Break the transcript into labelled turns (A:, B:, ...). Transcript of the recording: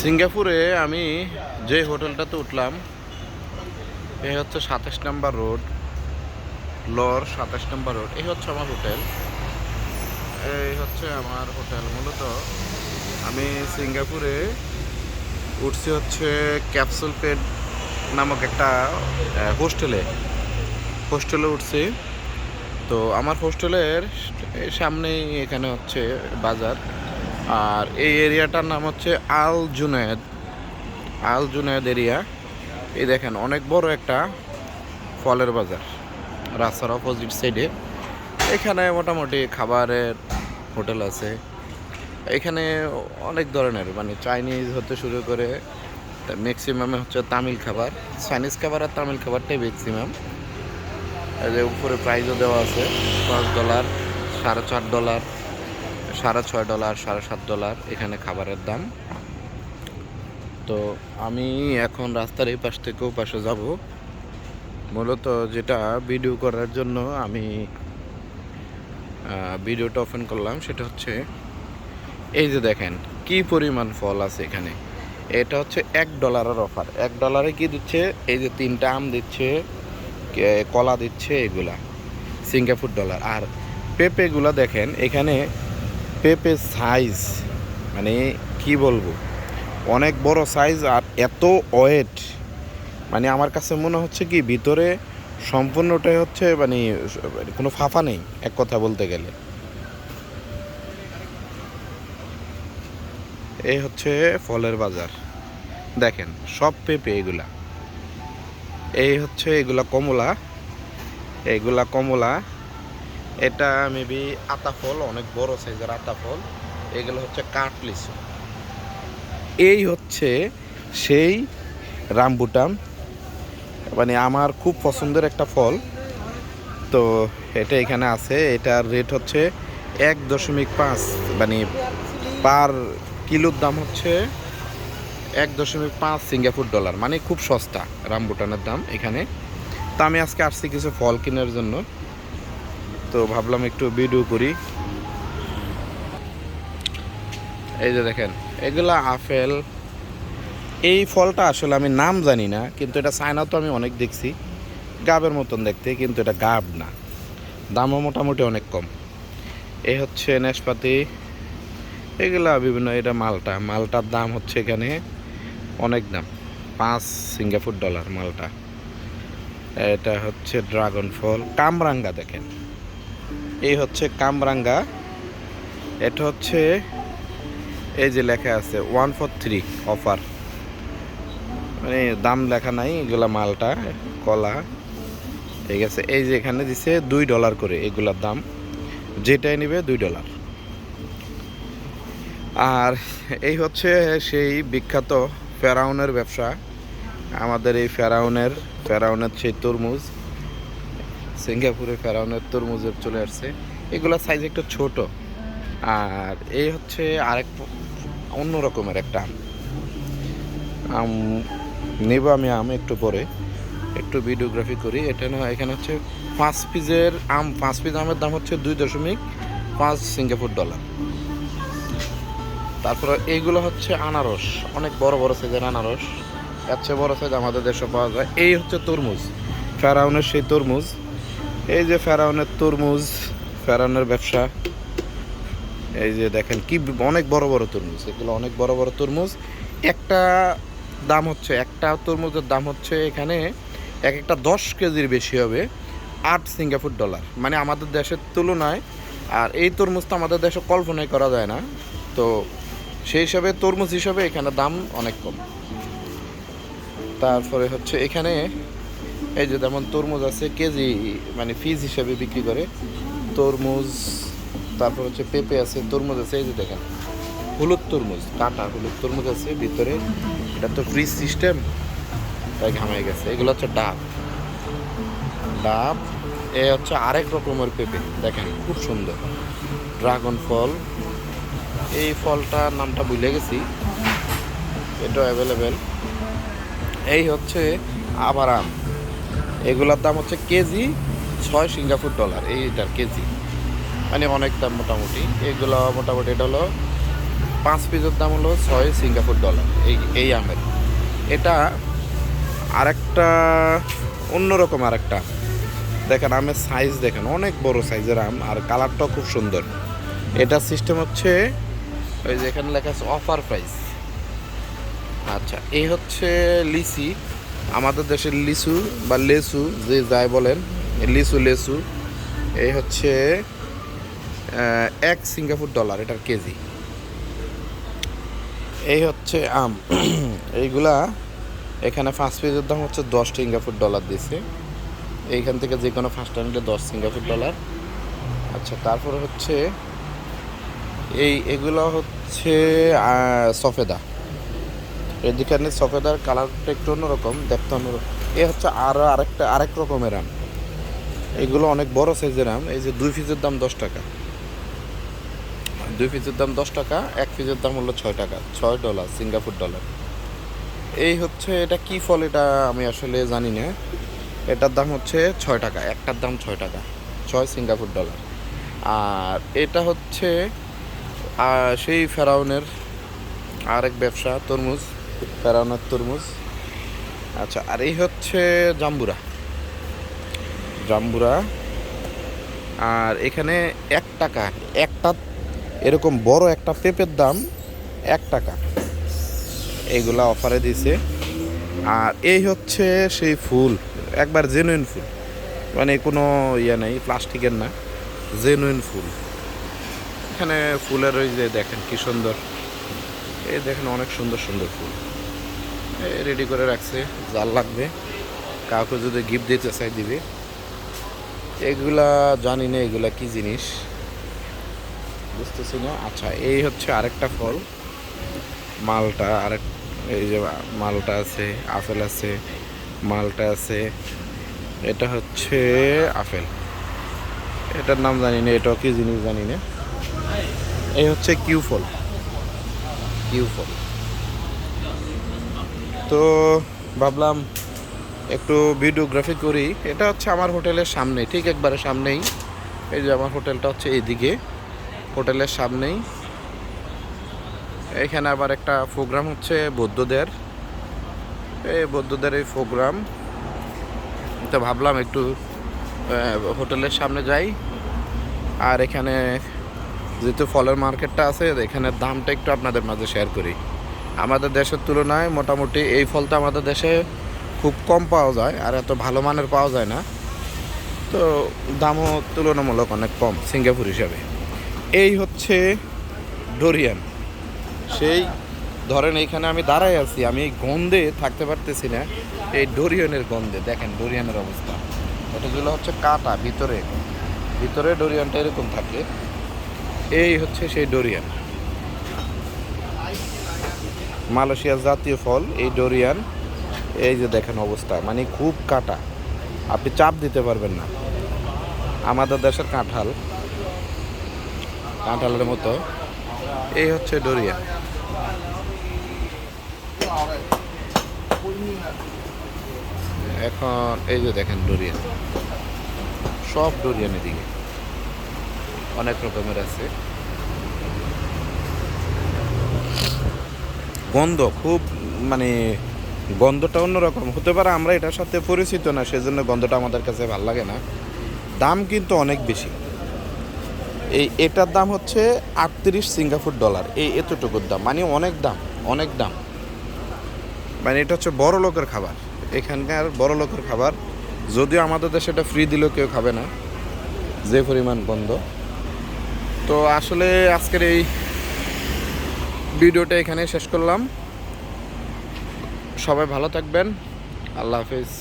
A: সিঙ্গাপুরে আমি যে হোটেলটাতে উঠলাম, এই হচ্ছে সাতাশ নাম্বার রোড, লর সাতাশ নাম্বার রোড, এই হচ্ছে আমার হোটেল। এই হচ্ছে আমার হোটেল। মূলত আমি সিঙ্গাপুরে উঠছি হচ্ছে ক্যাপসুল পেড নামক একটা হোস্টেলে। হোস্টেলে উঠছি। তো আমার হোস্টেলের সামনেই এখানে হচ্ছে বাজার। আর এই এরিয়াটার নাম হচ্ছে আল জুনায়েদ। আল জুনায়েদ এরিয়া। এই দেখেন, অনেক বড় একটা ফলের বাজার, রাস্তার অপোজিট সাইডে এখানে মোটামুটি খাবারের হোটেল আছে। এখানে অনেক ধরনের মানে চাইনিজ হতে শুরু করে ম্যাক্সিমামে হচ্ছে তামিল খাবার। চাইনিজ খাবার আর তামিল খাবারটাই ম্যাক্সিমাম যে উপরে প্রাইজও দেওয়া আছে, পাঁচ ডলার সাড়ে চার ডলার সাড়ে ছয় ডলার, সাড়ে সাত ডলার এখানে খাবারের দাম। তো আমি এখন রাস্তার এই পাশ থেকে ও পাশে যাব। মূলত যেটা ভিডিও করার জন্য আমি ভিডিওটা ওপেন করলাম, সেটা হচ্ছে, এই যে দেখেন, কি পরিমাণ ফল আছে এখানে। এটা হচ্ছে এক ডলারের অফার এক ডলারে কি দিচ্ছে? এই যে তিনটা আম দিচ্ছে কলা দিচ্ছে, এগুলা, সিঙ্গাপুর ডলার। আর পেঁপেগুলা দেখেন, এখানে পেঁপে সাইজ মানে কি বলব? অনেক বড় সাইজ আর এত ওয়েট মানে আমার কাছে মনে হচ্ছে কি ভিতরে সম্পূর্ণটাই হচ্ছে মানে কোনো ফাফা নেই, এক কথা বলতে গেলে। এই হচ্ছে ফলের বাজার। দেখেন, সব পেঁপে এগুলা। এই হচ্ছে এগুলা কমলা এগুলা কমলা এটা মেবি আতা ফল অনেক বড় সাইজের আতা ফল এগুলো হচ্ছে কাঠ লিচু এই হচ্ছে সেই রামবুটান মানে আমার খুব পছন্দের একটা ফল। তো এটা এখানে আছে। এটার রেট হচ্ছে এক দশমিক পাঁচ মানে পার কিলোর দাম হচ্ছে এক দশমিক পাঁচ সিঙ্গাপুর ডলার। মানে খুব সস্তা রামবুটানের দাম এখানে। তো আমি আজকে আসছি কিছু ফল কেনার জন্য। তো ভাবলাম একটু ভিডিও করি। এই যে দেখেন, এগুলা আপেল, এই ফলটা আসলে আমি নাম জানি না, কিন্তু এটা চায়না তো আমি অনেক দেখছি। গাবের মতন দেখতে, কিন্তু এটা গাব না। দামও মোটামুটি অনেক কম। এই হচ্ছে নেশপাতি এগুলা বিভিন্ন, এটা মালটা। মালটার দাম হচ্ছে এখানে অনেক দাম। পাঁচ সিঙ্গাপুর ডলার মালটা। এটা হচ্ছে ড্রাগন ফল। কামরাঙ্গা দেখেন। এই হচ্ছে কামরাঙ্গা। এটা হচ্ছে এই যে লেখা আছে ওয়ান ফর থ্রি অফার মানে দাম লেখা নাই, এগুলা মালটা, কলা। ঠিক আছে, এই যে এখানে দিছে দুই ডলার করে, এগুলার দাম। যেটাই নিবে দুই ডলার আর এই হচ্ছে সেই বিখ্যাত ফেরাউনের ব্যবসা। আমাদের এই ফেরাউনের ফেরাউনের সেই তরমুজ। সিঙ্গাপুরে ফেরাউনের তরমুজের চলে আসছে। এগুলোর সাইজ একটু ছোট। আর এই হচ্ছে আরেক অন্য রকমের একটা আম। আম নেব আমি আম একটু পরে। একটু ভিডিওগ্রাফি করি। এটা না, এখানে হচ্ছে পাঁচ পিসের আম, পাঁচ পিস আমের দাম হচ্ছে দুই দশমিক পাঁচ সিঙ্গাপুর ডলার তারপরে এইগুলো হচ্ছে আনারস। অনেক বড় বড় সাইজের আনারস। এর চেয়ে বড় সাইজ আমাদের দেশে পাওয়া যায়। এই হচ্ছে তরমুজ। ফেরাউনের সেই তরমুজ। এই যে ফেরাউনের তরমুজ, ফেরাউনের ব্যবসা। এই যে দেখেন কি অনেক বড় বড় তরমুজ, এগুলো অনেক বড় বড় তরমুজ। একটা দাম হচ্ছে, একটা তরমুজের দাম হচ্ছে এখানে এক একটা দশ কেজির বেশি হবে আট সিঙ্গাপুর ডলার। মানে আমাদের দেশের তুলনায়, আর এই তরমুজ তো আমাদের দেশে কল্পনাই করা যায় না। তো সেই হিসাবে তরমুজ হিসাবে এখানে দাম অনেক কম। তারপরে হচ্ছে এখানে এই যে যেমন তরমুজ আছে, কেজি মানে ফিজ হিসাবে বিক্রি করে। তরমুজ, তারপর হচ্ছে পেঁপে আছে, তরমুজ আছে, এই যে দেখেন। হলুদ তরমুজ, কাটা হলুদ তরমুজ আছে, ভিতরে এটা তো ফ্রিজ সিস্টেম তাই ঘামাই গেছে। এগুলো হচ্ছে ডাব। ডাব, এ হচ্ছে আরেক রকমের পেঁপে, দেখেন, খুব সুন্দর। ড্রাগন ফল, এই ফলটার নামটা ভুলে গেছি। এটা অ্যাভেলেবেল এই হচ্ছে আবার আম। এগুলোর দাম হচ্ছে কেজি ছয় সিঙ্গাপুর ডলার এইটার কেজি। মানে অনেক দাম মোটামুটি। এগুলো মোটামুটি এটা হলো পাঁচ পিসের দাম হলো ছয় সিঙ্গাপুর ডলার, এই এই আমের। এটা আরেকটা অন্যরকম আরেকটা। দেখেন আমের সাইজ দেখেন, অনেক বড় সাইজের আম, আর কালারটাও খুব সুন্দর। এটার সিস্টেম হচ্ছে, ওই যে এখানে লেখা আছে অফার প্রাইস আচ্ছা এই হচ্ছে লিচি। আমাদের দেশের লিচু বা লেসু যে যাই বলেন, লিচু লেসু এই হচ্ছে এক সিঙ্গাপুর ডলার, এটার কেজি। এই হচ্ছে আম। এইগুলা এখানে ফার্স্ট পেজের দাম হচ্ছে দশ সিঙ্গাপুর ডলার দিছে। এইখান থেকে যে কোনো ফার্স্ট নিলে দশ সিঙ্গাপুর ডলার। আচ্ছা তারপরে হচ্ছে, এই এগুলো হচ্ছে সফেদা। এদিকে সফেদার কালারটা একটু অন্যরকম, দেখতে অন্যরকম। এ হচ্ছে আরও আরেকটা, আরেক রকমের আম। এগুলো অনেক বড় সাইজের আম, এই যে দুই পিসের দাম দশ টাকা। দুই পিসের দাম দশ টাকা, এক পিসের দাম হলো ছয় টাকা, ছয় ডলার সিঙ্গাপুর ডলার এই হচ্ছে, এটা কি ফল এটা আমি আসলে জানি না। এটার দাম হচ্ছে ছয় টাকা, একটার দাম ছয় টাকা, ছয় সিঙ্গাপুর ডলার আর এটা হচ্ছে সেই ফেরাউনের আরেক ব্যবসা, তরমুজ। ফেরাউনের তরমুজ। আচ্ছা আর এই হচ্ছে জাম্বুরা। জাম্বুরা। আর এখানে এক টাকা, একটা এরকম বড় একটা পেঁপের দাম এক টাকা। এইগুলা অফারে দিছে। আর এই হচ্ছে সেই ফুল, একবার জেনুইন ফুল। মানে কোনো ইয়ে নেই, প্লাস্টিকের না জেনুইন ফুল। এখানে ফুলের ওই যে দেখেন কি সুন্দর। এই দেখেন অনেক সুন্দর সুন্দর ফুল। রেডি করে রাখছে। জাল লাগবে। কাউকে যদি গিফট দিতে চাই দিবে। এগুলা জানি না, এগুলা কি জিনিস? বুঝতেছি না। আচ্ছা এই হচ্ছে আরেকটা ফল। মালটা আরেক, এই যে মালটা আছে, আপেল আছে, মালটা আছে। এটা হচ্ছে আপেল। এটার নাম জানি না, এটাও কি জিনিস জানি না। এই হচ্ছে কিউ ফল। কিউ ফল। তো ভাবলাম একটু ভিডিওগ্রাফি করি। এটা হচ্ছে আমার হোটেলের সামনে, ঠিক একবারে সামনেই। এই যে আমার হোটেলটা হচ্ছে এইদিকে, হোটেলের সামনেই। এখানে আবার একটা প্রোগ্রাম হচ্ছে বৌদ্ধদের। এই বৌদ্ধদের এই প্রোগ্রাম। তো ভাবলাম একটু হোটেলের সামনে যাই। আর এখানে যেহেতু ফলের মার্কেটটা আছে এখানে দামটা একটু আপনাদের মাঝে শেয়ার করি। আমাদের দেশের তুলনায় মোটামুটি এই ফলটা আমাদের দেশে খুব কম পাওয়া যায় আর এত ভালো মানের পাওয়া যায় না। তো দামও তুলনামূলক অনেক কম সিঙ্গাপুর হিসাবে। এই হচ্ছে ডোরিয়ান। সেই ধরেন এইখানে আমি দাঁড়াই আছি, আমি গন্ধে থাকতে পারতেছি না। এই ডোরিয়ানের গন্ধে, দেখেন ডোরিয়ানের অবস্থা। এটাগুলো হচ্ছে কাটা ভিতরে। ভিতরে ডোরিয়ানটা এরকম থাকে। এই হচ্ছে সেই ডোরিয়ান। মালয়েশিয়ার জাতীয় ফল, এই ডোরিয়ান। এই যে দেখেন অবস্থা মানে খুব কাটা। আপনি চাপ দিতে পারবেন না। আমাদের দেশের কাঁঠাল। কাঁঠালের মতো। এই হচ্ছে ডোরিয়ান। এখন এই যে দেখেন ডোরিয়ান। সব ডোরিয়ান এদিকে অনেক রকমের আছে। গন্ধ, খুব মানে গন্ধটা অন্যরকম। হতে পারে আমরা এটার সাথে পরিচিত না, সেজন্য গন্ধটা আমাদের কাছে ভালো লাগে না। দাম কিন্তু অনেক বেশি। এই, এটার দাম হচ্ছে আটত্রিশ সিঙ্গাপুর ডলার। এই এতটুকুর দাম মানে অনেক দাম অনেক দাম। মানে এটা হচ্ছে বড় লোকের খাবার। এখানকার বড় লোকের খাবার, যদিও আমাদের দেশে এটা ফ্রি দিলেও কেউ খাবে না, যে পরিমাণ গন্ধ। তো আসলে আজকের এই ভিডিওটা এখানে শেষ করলাম। সবাই ভালো থাকবেন। আল্লাহ হাফিজ।